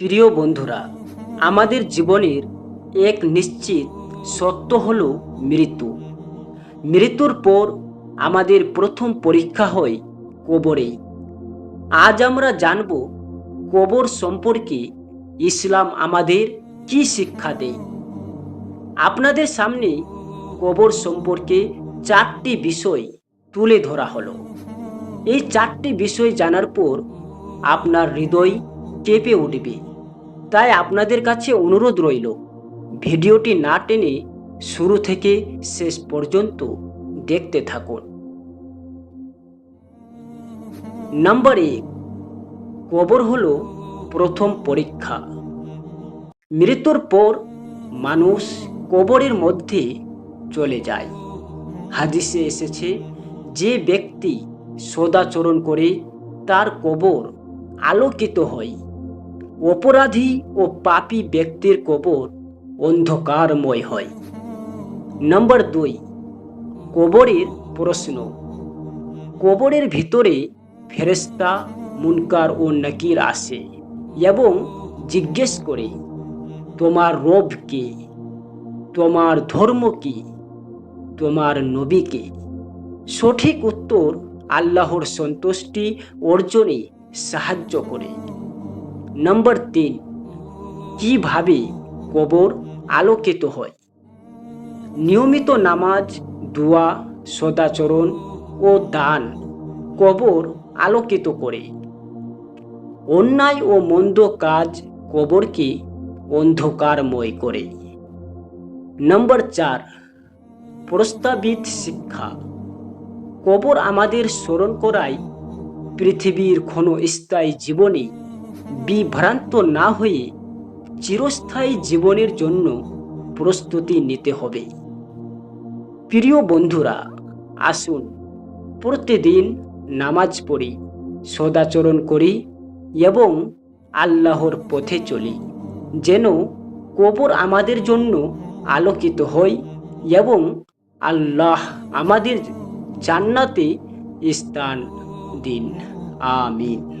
প্রিয় বন্ধুরা, আমাদের জীবনের এক নিশ্চিত সত্য হল মৃত্যু। মৃত্যুর পর আমাদের প্রথম পরীক্ষা হয় কবরেই। আজ আমরা জানব কবর সম্পর্কে ইসলাম আমাদের কি শিক্ষা দেয়। আপনাদের সামনে কবর সম্পর্কে চারটি বিষয় তুলে ধরা হলো। এই চারটি বিষয় জানার পর আপনার হৃদয় কেঁপে উঠবে। তাই আপনাদের কাছে অনুরোধ রইল, ভিডিওটি না টেনে শুরু থেকে শেষ পর্যন্ত দেখতে থাকুন। নাম্বার এক, কবর হলো প্রথম পরীক্ষা। মৃত্যুর পর মানুষ কবরের মধ্যে চলে যায়। হাদিসে এসেছে, যে ব্যক্তি সদাচরণ করে তার কবর আলোকিত হয়। অপরাধী ও পাপী ব্যক্তির কবর অন্ধকারময় হয়। নম্বর দুই, কবরের প্রশ্ন। কবরের ভিতরে ফেরেস্তা মুনকার ও নাকির আসে এবং জিজ্ঞেস করে, তোমার রব কে? তোমার ধর্ম কি? তোমার নবীকে সঠিক উত্তর আল্লাহর সন্তুষ্টি অর্জনে সাহায্য করে। নম্বর তিন কীভাবে কবর আলোকিত হয়? নিয়মিত নামাজ, দোয়া, সদাচরণ ও দান কবর আলোকিত করে। অন্যায় ও মন্দ কাজ কবরকে অন্ধকারময় করে। নম্বর চার, প্রস্তাবিত শিক্ষা। কবর আমাদের স্মরণ করায় পৃথিবীর ক্ষণস্থায়ী জীবনে বিভ্রান্ত না হয়ে চিরস্থায়ী জীবনের জন্য প্রস্তুতি নিতে হবে। প্রিয় বন্ধুরা, আসুন প্রতিদিন নামাজ পড়ি, সদাচরণ করি এবং আল্লাহর পথে চলি, যেন কবর আমাদের জন্য আলোকিত হয় এবং আল্লাহ আমাদের জান্নাতে স্থান দিন। আমিন।